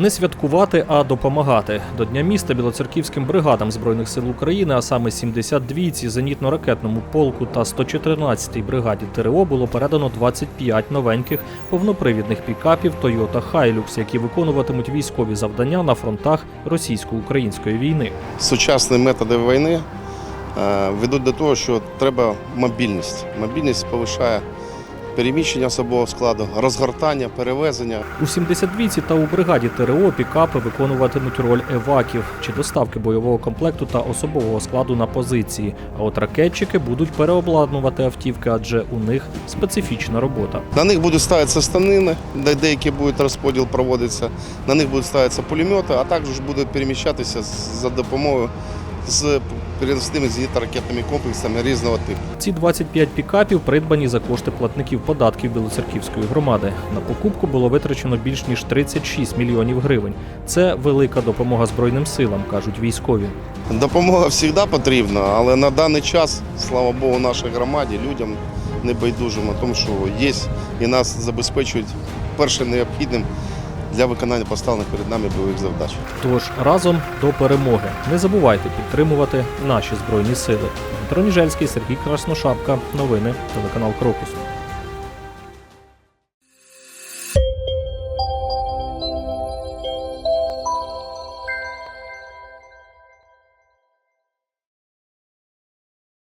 Не святкувати, а допомагати. До Дня міста білоцерківським бригадам Збройних сил України, а саме 72-ці зенітно-ракетному полку та 114-й бригаді ТРО було передано 25 новеньких повнопривідних пікапів Toyota Hilux, які виконуватимуть військові завдання на фронтах російсько-української війни. Сучасні методи війни е, ведуть до того, що треба мобільність. Мобільність повишає переміщення особового складу, розгортання, перевезення. У 72-ці та у бригаді ТРО пікапи виконуватимуть роль еваків чи доставки бойового комплекту та особового складу на позиції. А от ракетчики будуть переобладнувати автівки, адже у них специфічна робота. На них будуть ставитися станини, де деякі будуть розподіл проводитися. На них будуть ставитися пулемети, а також будуть переміщатися за допомогою з переносними зенітно-ракетними комплексами різного типу. Ці 25 пікапів придбані за кошти платників податків Білоцерківської громади. На покупку було витрачено більш ніж 36 мільйонів гривень. Це велика допомога збройним силам, кажуть військові. Допомога завжди потрібна, але на даний час, слава Богу, нашій громаді, людям не байдужимо, тому що є і нас забезпечують першим необхідним для виконання поставлених перед нами бойових завдач. Тож разом до перемоги. Не забувайте підтримувати наші збройні сили. Дмитро Ніжельський, Сергій Красношапка. Новини телеканал Крокус.